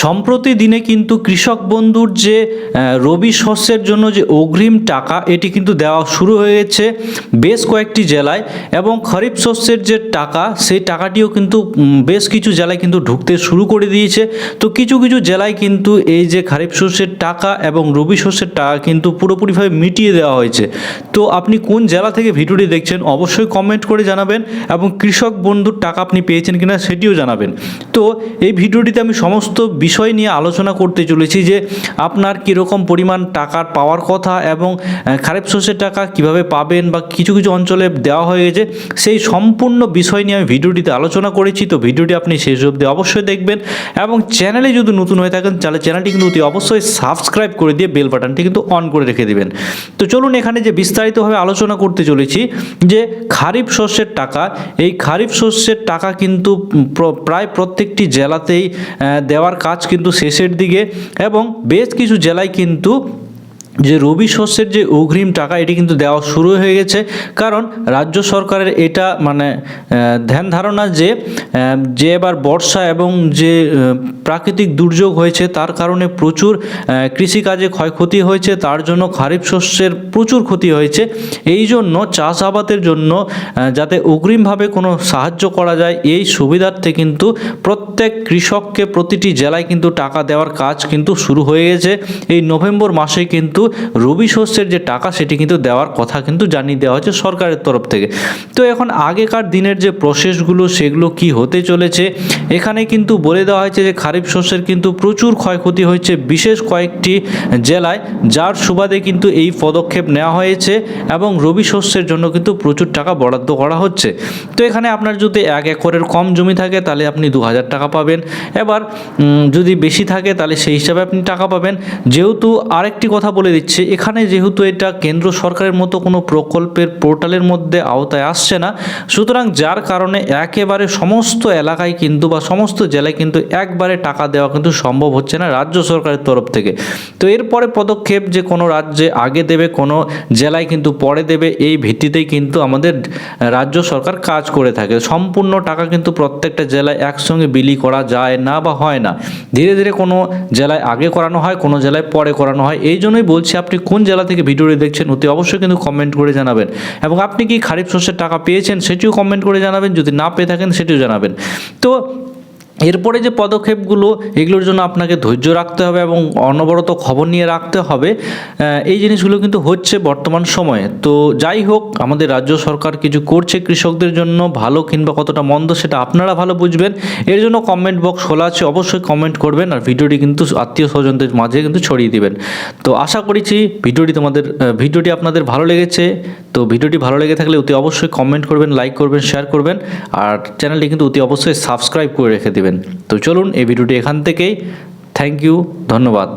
সম্প্রতি দিনে কিন্তু কৃষক বন্ধুর যে রবি শস্যের জন্য যে অগ্রিম টাকা, এটি কিন্তু দেওয়া শুরু হয়ে গেছে বেশ কয়েকটি জেলায় এবং খরিফ শস্যের যে টাকা, সেই টাকাটিও কিন্তু বেশ কিছু জেলায় কিন্তু ঢুকতে শুরু করে দিয়েছে। তো কিছু কিছু জেলায় কিন্তু এই যে খরিফ শস্যের টাকা এবং রবি শস্যের টাকা কিন্তু পুরোপুরিভাবে মিটিয়ে দেওয়া হয়েছে। তো আপনি কোন জেলা থেকে ভিডিওটি দেখছেন, অবশ্যই কমেন্ট করে জানাবেন এবং কৃষক বন্ধুর টাকা আপনি পেয়েছেন কিনা সেটিও জানাবেন। তো এই ভিডিওটিতে আমি সমস্ত বিষয় নিয়ে আলোচনা করতে চলেছি যে আপনার কীরকম পরিমাণ টাকার পাওয়ার কথা এবং খারিফ শস্যের টাকা কীভাবে পাবেন বা কিছু কিছু অঞ্চলে দেওয়া হয়ে গেছে সেই সম্পূর্ণ বিষয় নিয়ে আমি ভিডিওটিতে আলোচনা করেছি। তো ভিডিওটি আপনি শেষ অবধি অবশ্যই দেখবেন এবং চ্যানেলে যদি নতুন হয়ে থাকেন, তাহলে চ্যানেলটি কিন্তু অতি অবশ্যই সাবস্ক্রাইব করে দিয়ে বেল বাটনটি কিন্তু অন করে রেখে দিবেন। তো চলুন এখানে যে বিস্তারিতভাবে আলোচনা করতে চলেছি, যে খারিফ শস্যের টাকা, এই খারিফ শস্যের টাকা কিন্তু প্র- প্রায় প্রত্যেকটি জেলাতেই দেওয়ার কাজ কিন্তু শেষের দিকে এবং বেশ কিছু জেলায় কিন্তু যে রবি শস্যের যে অগ্রিম টাকা, এটি কিন্তু দেওয়া শুরু হয়ে গেছে। কারণ রাজ্য সরকারের এটা মানে ধ্যান ধারণা যে যে এবার বর্ষা এবং যে প্রাকৃতিক দুর্যোগ হয়েছে, তার কারণে প্রচুর কৃষিকাজে ক্ষয়ক্ষতি হয়েছে, তার জন্য খারিফ শস্যের প্রচুর ক্ষতি হয়েছে। এই জন্য চাষাবাদের জন্য যাতে অগ্রিমভাবে কোনো সাহায্য করা যায়, এই সুবিধার্থে কিন্তু প্রত্যেক কৃষককে প্রতিটি জেলায় কিন্তু টাকা দেওয়ার কাজ কিন্তু শুরু হয়ে গেছে। এই নভেম্বর মাসে কিন্তু রবি শস্যের যে টাকা সেটি কিন্তু দেওয়ার কথা কিন্তু জানিয়ে দেওয়া হয়েছে সরকারের তরফ থেকে। তো এখন আগেকার দিনের যে প্রসেসগুলো সেগুলো কি হতে চলেছে? এখানে কিন্তু বলে দেওয়া হয়েছে যে খারিফ শস্যের কিন্তু প্রচুর ক্ষয়ক্ষতি হয়েছে বিশেষ কয়েকটি জেলায়, যার সুবাদে কিন্তু এই পদক্ষেপ নেওয়া হয়েছে এবং রবি শস্যের জন্য কিন্তু প্রচুর টাকা বরাদ্দ করা হচ্ছে। তো এখানে আপনার যদি এক একরের কম জমি থাকে তাহলে আপনি দু হাজার টাকা পাবেন। এবার যদি বেশি থাকে তাহলে সেই হিসাবে আপনি টাকা পাবেন। যেহেতু আরেকটি কথা বলে দিচ্ছে, এখানে যেহেতু এটা কেন্দ্র সরকারের মতো কোনো প্রকল্পের পোর্টালের মধ্যে আওতায় আসছে না, সুতরাং যার কারণে একেবারে সমস্ত এলাকায় কিন্তু বা সমস্ত জেলায় কিন্তু একবারে টাকা দেওয়া কিন্তু সম্ভব হচ্ছে না রাজ্য সরকারের তরফ থেকে। তো এরপরে পদক্ষেপ যে কোনো রাজ্যে আগে দেবে, কোনো জেলায় কিন্তু পরে দেবে, এই ভিত্তিতেই কিন্তু আমাদের রাজ্য সরকার কাজ করে থাকে। সম্পূর্ণ টাকা কিন্তু প্রত্যেকটা জেলায় একসঙ্গে বিলি করা যায় না বা হয় না। ধীরে ধীরে কোনো জেলায় আগে করানো হয়, কোনো জেলায় পরে করানো হয়, এই জন্যই বলছি আপনি কোন জেলা থেকে ভিডিওটি দেখছেন অতি অবশ্যই কিন্তু কমেন্ট করে জানাবেন। এবং আপনি কি খারিফ শস্যের টাকা পেয়েছেন সেটিও কমেন্ট করে জানাবেন, যদি না পেয়ে থাকেন সেটিও জানাবেন। তো এরপরে যে পদক্ষেপগুলো, এগুলোর জন্য আপনাকে ধৈর্য রাখতে হবে এবং অনবরত খবর নিয়ে রাখতে হবে এই জিনিসগুলো কিন্তু হচ্ছে বর্তমান সময়ে। তো যাই হোক, আমাদের রাজ্য সরকার কিছু করছে কৃষকদের জন্য, ভালো কিংবা কতটা মন্দ সেটা আপনারা ভালো বুঝবেন। এর জন্য কমেন্ট বক্স খোলা আছে, অবশ্যই কমেন্ট করবেন আর ভিডিওটি কিন্তু আত্মীয় স্বজনদের মাঝে কিন্তু ছড়িয়ে দিবেন। তো আশা করেছি ভিডিওটি তোমাদের ভিডিওটি আপনাদের ভালো লেগেছে। তো ভিডিওটি ভালো লেগে থাকলে অতি অবশ্যই কমেন্ট করবেন লাইক করবেন শেয়ার করবেন, আর চ্যানেলটি কিন্তু অতি অবশ্যই সাবস্ক্রাইব করে রেখে দেবেন। তো চলুন এই ভিডিওটি এখান থেকেই। থ্যাংক ইউ ধন্যবাদ।